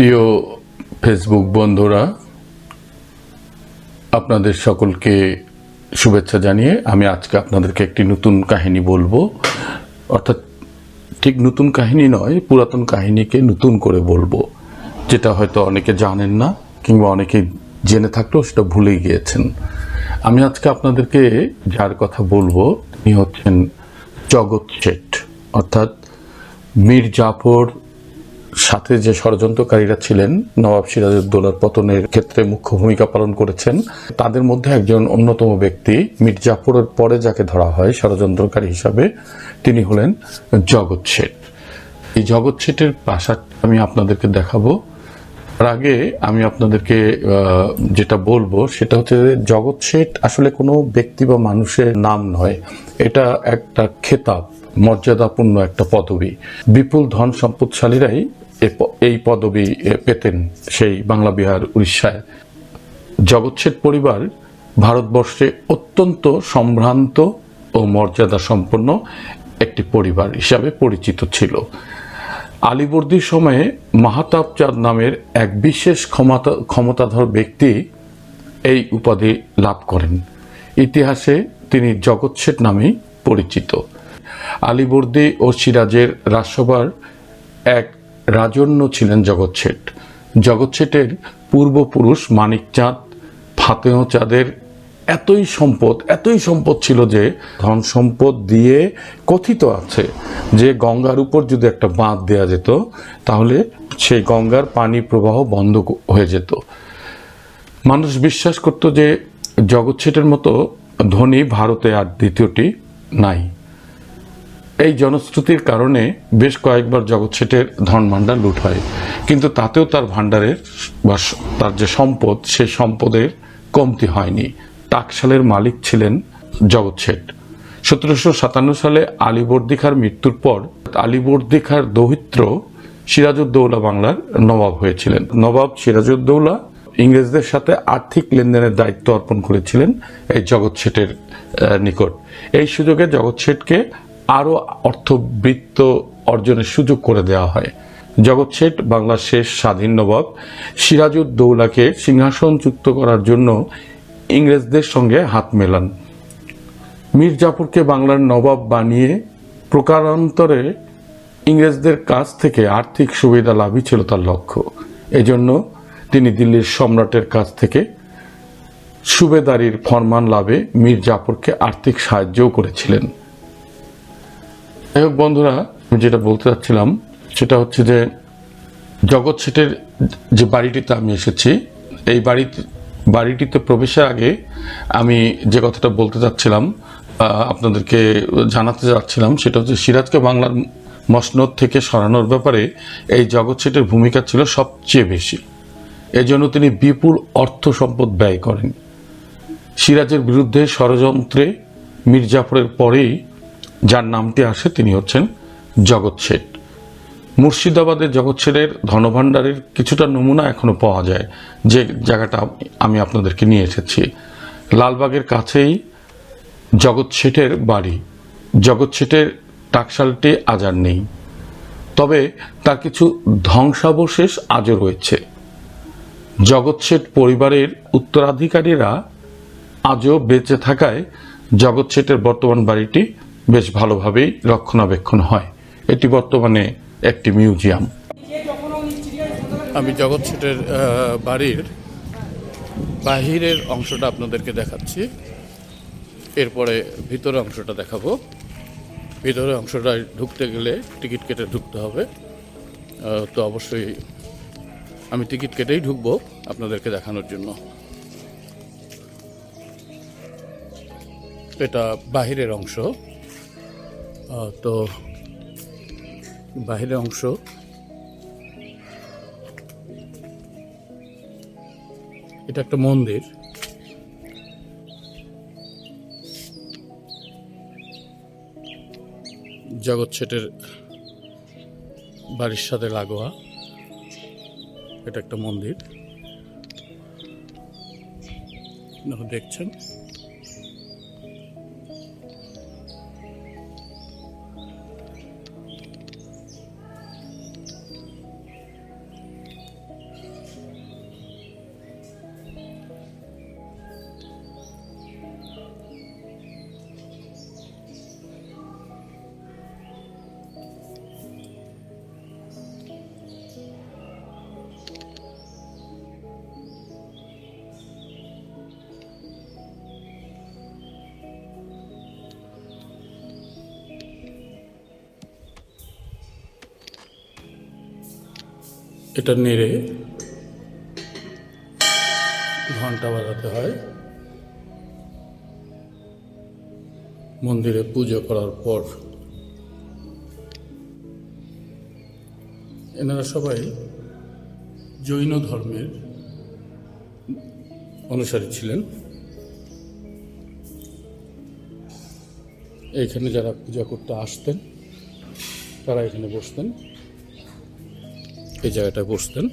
প্রিয় ফেসবুক বন্ধুরা, আপনাদের সকলকে শুভেচ্ছা জানিয়ে আমি আজকে আপনাদেরকে একটি নতুন কাহিনী বলব। অর্থাৎ ঠিক নতুন কাহিনী নয়, পুরাতন কাহিনীকে নতুন করে বলব। যেটা হয়তো অনেকে জানেন না, কিংবা অনেকে জেনে থাকলেও সেটা ভুলে গিয়েছেন। আমি আজকে আপনাদেরকে যার কথা বলব, তিনি হচ্ছেন জগৎ শেঠ, অর্থাৎ মীর জাফর সাথে যে ষড়যন্ত্রকারীরা ছিলেন, নবাব সিরাজউদ্দৌলার পতনের ক্ষেত্রে মুখ্য ভূমিকা পালন করেছেন, তাদের মধ্যে একজন অন্যতম ব্যক্তি মীর জাফরের পরে যাকে ধরা হয় ষড়যন্ত্রকারী হিসাবে, তিনি হলেন জগৎ শেঠ। এই জগৎ শেঠের প্রাসাদ আমি আপনাদেরকে দেখাবো। তার আগে আমি আপনাদেরকে যেটা বলব, সেটা হচ্ছে জগৎ শেঠ আসলে কোনো ব্যক্তি বা মানুষের নাম নয়। এটা একটা খেতাব, মর্যাদাপূর্ণ একটা পদবি। বিপুল ধন সম্পদশালীরাই এই পদবি পেতেন সেই বাংলা বিহার উড়িষ্যায়। জগৎ শেঠ পরিবার ভারতবর্ষে অত্যন্ত সম্ভ্রান্ত ও মর্যাদা সম্পন্ন একটি পরিবার হিসাবে পরিচিত ছিল। আলিবর্দির সময়ে মাহাতাব চাঁদ নামের এক বিশেষ ক্ষমতা, ক্ষমতাধর ব্যক্তি এই উপাধি লাভ করেন। ইতিহাসে তিনি জগৎ শেঠ নামেই পরিচিত। আলিবর্দি ও সিরাজের রাজসভার এক রাজন্য ছিলেন জগৎ শেঠ জগৎ শেঠের পূর্বপুরুষ মানিক চাঁদ ফাতেহ চাঁদের এতই সম্পদ এতই সম্পদ ছিল যে ধন সম্পদ দিয়ে কথিত আছে যে গঙ্গার উপর যদি একটা বাঁধ দেওয়া যেত, তাহলে সেই গঙ্গার পানি প্রবাহ বন্ধ হয়ে যেত। মানুষ বিশ্বাস করত যে জগৎ শেঠের মতো ধনী ভারতে আর দ্বিতীয়টি নাই। এই জনশ্রুতির কারণে বেশ কয়েকবার জগৎ শেঠের ধন ভাণ্ডার লুট হয়। কিন্তু তাতেও তার ভাণ্ডারের বা তার যে সম্পদ, সে সম্পদের কমতি হয়নি। টাকশালের মালিক ছিলেন জগৎ শেঠ। সতেরোশো সাতান্ন সালে আলিবর্দি খাঁর মৃত্যুর পর আলিবর্দি খাঁর দৌহিত্র সিরাজউদ্দৌলা বাংলার নবাব হয়েছিলেন। নবাব সিরাজউদ্দৌলা ইংরেজদের সাথে আর্থিক লেনদেনের দায়িত্ব অর্পণ করেছিলেন এই জগৎ শেঠের নিকট। এই সুযোগে জগৎ শেঠকে আরও অর্থবৃত্ত অর্জনের সুযোগ করে দেওয়া হয়। জগৎ শেঠ, বাংলার শেষ স্বাধীন নবাব সিরাজউদ্দৌলাকে সিংহাসনচ্যুত করার জন্য ইংরেজদের সঙ্গে হাত মেলান। মীর জাফরকে বাংলার নবাব বানিয়ে প্রকারান্তরে ইংরেজদের কাছ থেকে আর্থিক সুবিধা লাভই ছিল তার লক্ষ্য। এজন্য তিনি দিল্লির সম্রাটের কাছ থেকে সুবেদারির ফরমান লাভে মীর জাফরকে আর্থিক সাহায্যও করেছিলেন। যাই হোক বন্ধুরা, আমি যেটা বলতে চাচ্ছিলাম সেটা হচ্ছে যে জগৎ শেঠের যে বাড়িটিতে আমি এসেছি, এই বাড়ি বাড়িটিতে প্রবেশের আগে আমি যে কথাটা বলতে চাচ্ছিলাম আপনাদেরকে জানাতে চাচ্ছিলাম সেটা হচ্ছে সিরাজকে বাংলার মসনদ থেকে সরানোর ব্যাপারে এই জগৎ শেঠের ভূমিকা ছিল সবচেয়ে বেশি। এজন্য তিনি বিপুল অর্থ সম্পদ ব্যয় করেন। সিরাজের বিরুদ্ধে ষড়যন্ত্রে মির্জাফরের পরেই যার নামটি আসে তিনি হচ্ছেন জগৎ শেঠ। মুর্শিদাবাদের জগৎ শেঠের ধনভাণ্ডারের কিছুটা নমুনা এখনও পাওয়া যায়। যে জায়গাটা আমি আপনাদেরকে নিয়ে এসেছি। লালবাগের কাছেই জগৎ শেঠের বাড়ি। জগৎ শেঠের টাকশালটি আজ আর নেই। তবে তার কিছু ধ্বংসাবশেষ আজও রয়েছে। জগৎ শেঠ পরিবারের উত্তরাধিকারীরা আজও বেঁচে থাকায় জগৎ শেঠের বর্তমান বাড়িটি বেশ ভালোভাবেই রক্ষণাবেক্ষণ হয়। এটি বর্তমানে একটি মিউজিয়াম। আমি জগৎ শেঠের বাড়ির বাহিরের অংশটা আপনাদেরকে দেখাচ্ছি। এরপরে ভিতরের অংশটা দেখাবো। ভিতরের অংশটা ঢুকতে গেলে টিকিট কেটে ঢুকতে হবে। তো অবশ্যই আমি টিকিট কেটেই ঢুকবো আপনাদেরকে দেখানোর জন্য। এটা বাহিরের অংশ। তো বাহিরের অংশ। এটা একটা মন্দির। জগৎ শেঠের বাড়ির সাথে লাগোয়া। এটা একটা মন্দির। দেখছেন? এটা নেড়ে ঘণ্টা বাজাতে হয়। মন্দিরে পুজো করার পর এনারা সবাই জৈন ধর্মের অনুসারী ছিলেন। এইখানে যারা পূজা করতে আসতেন, তারা এখানে বসতেন। এই জায়গাটায় বসতেন।